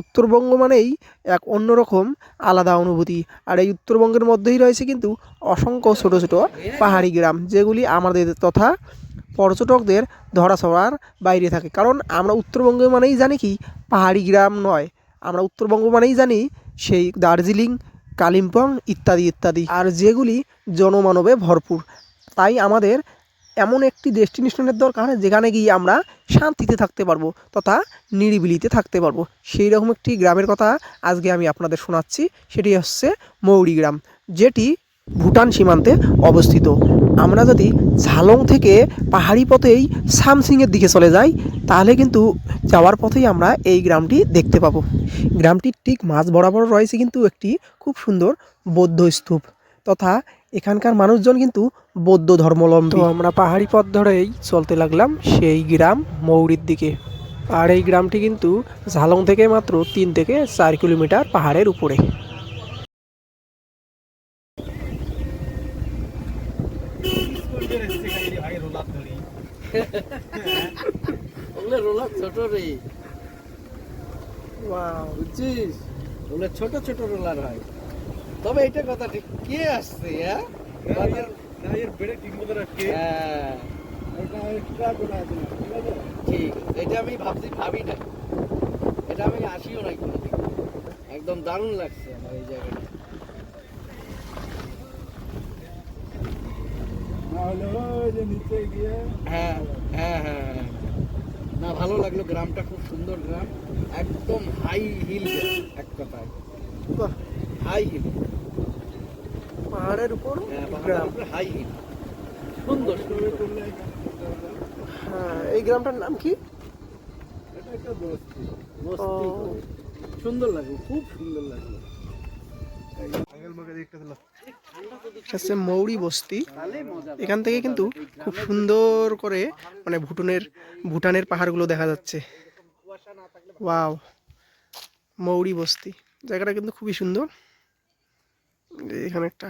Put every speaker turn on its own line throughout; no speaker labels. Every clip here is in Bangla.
উত্তরবঙ্গ মানেই এক অন্যরকম আলাদা অনুভূতি। আর এই উত্তরবঙ্গের মধ্যেই রয়েছে কিন্তু অসংখ্য ছোট ছোট পাহাড়ি গ্রাম, যেগুলি আমাদের তথা পর্যটকদের ধরাছোঁয়ার বাইরে থাকে। কারণ আমরা উত্তরবঙ্গ মানেই জানি কি? পাহাড়ি গ্রাম নয়। আমরা উত্তরবঙ্গ মানেই জানি সেই দার্জিলিং, কালিম্পং ইত্যাদি ইত্যাদি। আর যেগুলি জনমানবে ভরপুর। তাই আমাদের এমন একটি ডেস্টিনেশনের দরকার যেখানে গিয়ে আমরা শান্তিতে থাকতে পারব তথা নিরিবিলিতে থাকতে পারব। সেই রকম একটি গ্রামের কথা আজকে আমি আপনাদের শোনাচ্ছি। সেটি হচ্ছে মৌরি গ্রাম, যেটি ভুটান সীমান্তে অবস্থিত। আমরা যদি ঝালং থেকে পাহাড়ি পথেই সামসিংয়ের দিকে চলে যাই, তাহলে কিন্তু যাওয়ার পথেই আমরা এই গ্রামটি দেখতে পাবো। গ্রামটির ঠিক মাঝ বরাবর রয়েছে কিন্তু একটি খুব সুন্দর বৌদ্ধ স্তূপ। তথা এখানকার মানুষজন কিন্তু বৌদ্ধ ধর্মাবলম্বী তো আমরা পাহাড়ি পথ ধরেই চলতে লাগলাম সেই গ্রাম মৌরির দিকে। আর এই গ্রামটি কিন্তু ঝালং থেকে মাত্র তিন থেকে চার কিলোমিটার পাহাড়ের উপরে।
ছোট ছোট রোলার হয়। তবে এটা কথা ঠিক। কে আসছে ঠিক এটা আমি ভাবছি ভাবি না এটা আমি আসিও নাই কোনোদিন একদম দারুণ লাগছে আমার এই জায়গাটা। হ্যাঁ হ্যাঁ হ্যাঁ হ্যাঁ। না ভালো লাগল গ্রামটা খুব সুন্দর গ্রাম। একদম হাই হিল এক কথায়। হাই হিল
পাহাড়ের উপর
হ্যাঁ
গ্রাম।
হাই হিল সুন্দর সুন্দর।
হ্যাঁ এই গ্রামটার নাম কি?
সুন্দর লাগল খুব সুন্দর
এটা হচ্ছে মৌরি বস্তি। এখান থেকে কিন্তু খুব সুন্দর করে মানে ভুটানের ভুটানের পাহাড়গুলো দেখা যাচ্ছে। ওয়াও মৌরি বস্তি। জায়গাটা কিন্তু খুবই সুন্দর। এখানে একটা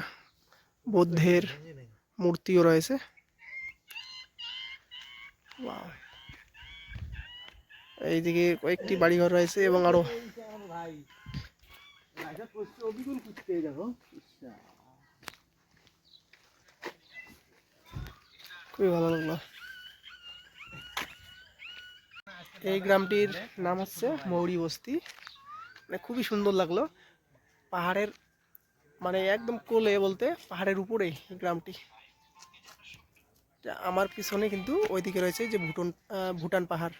বৌদ্ধের মূর্তিও রয়েছে। এইদিকে কয়েকটি বাড়িঘর রয়েছে এবং
আরও
খুবই ভালো লাগল। এই গ্রামটির নাম হচ্ছে মৌরি বস্তি। মানে খুবই সুন্দর লাগল। পাহাড়ের মানে একদম কোলে বলতে পাহাড়ের উপরেই গ্রামটি। আমার পিছনে কিন্তু ওইদিকে রয়েছে যে ভুটান ভুটান পাহাড়।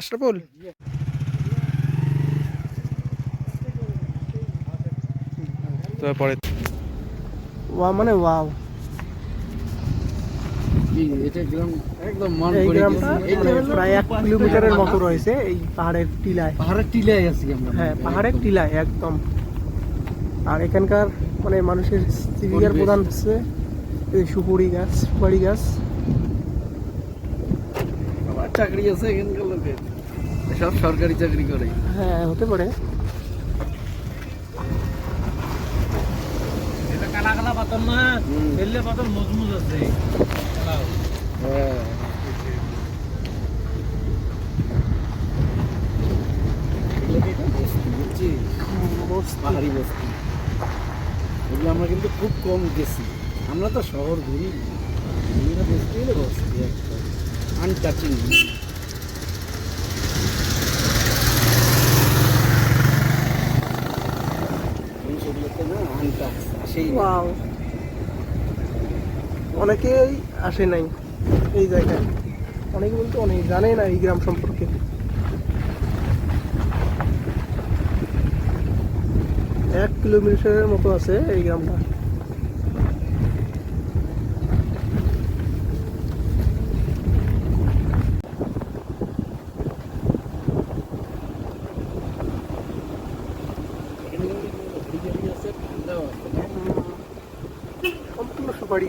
আশরাফুল?
তারপরে
ওয়া মানে ওয়াও
এটা গ্রাম একদম মন
এই
করে
গ্রামটা
গেছে। এটা
মানে
হলো
প্রায় এক কিলোমিটারের মতো রয়েছে এই পাহাড়ের টিলায়।
পাহাড়ের টিলায় আছি আমরা।
হ্যাঁ পাহাড়ের টিলায় একদম। আর এখানকার মানে মানুষের জীবিকার প্রধান হচ্ছে এই সুপুরি গাছ সুপারি গাছ।
চাকরি আছে এখানকার লোকের। সব সরকারি চাকরি করে।
হ্যাঁ হতে পারে।
এটা কালা কালা পাথর না? ফেললে পাথর মজমুজ আছে।
হ্যাঁ এগুলো আমরা কিন্তু খুব কম গেছি আমরা তো শহর ঘুরি আমরা বস্তি হলে একটা আনটাচিং সেগুলোতে না।
ওয়াও অনেকেই আসে নাই এই জায়গায়। অনেকে বলতে অনেক জানে না এই গ্রাম সম্পর্কে। এক কিলোমিটারের মতো আছে এই গ্রামটা। সম্পূর্ণ সুপারি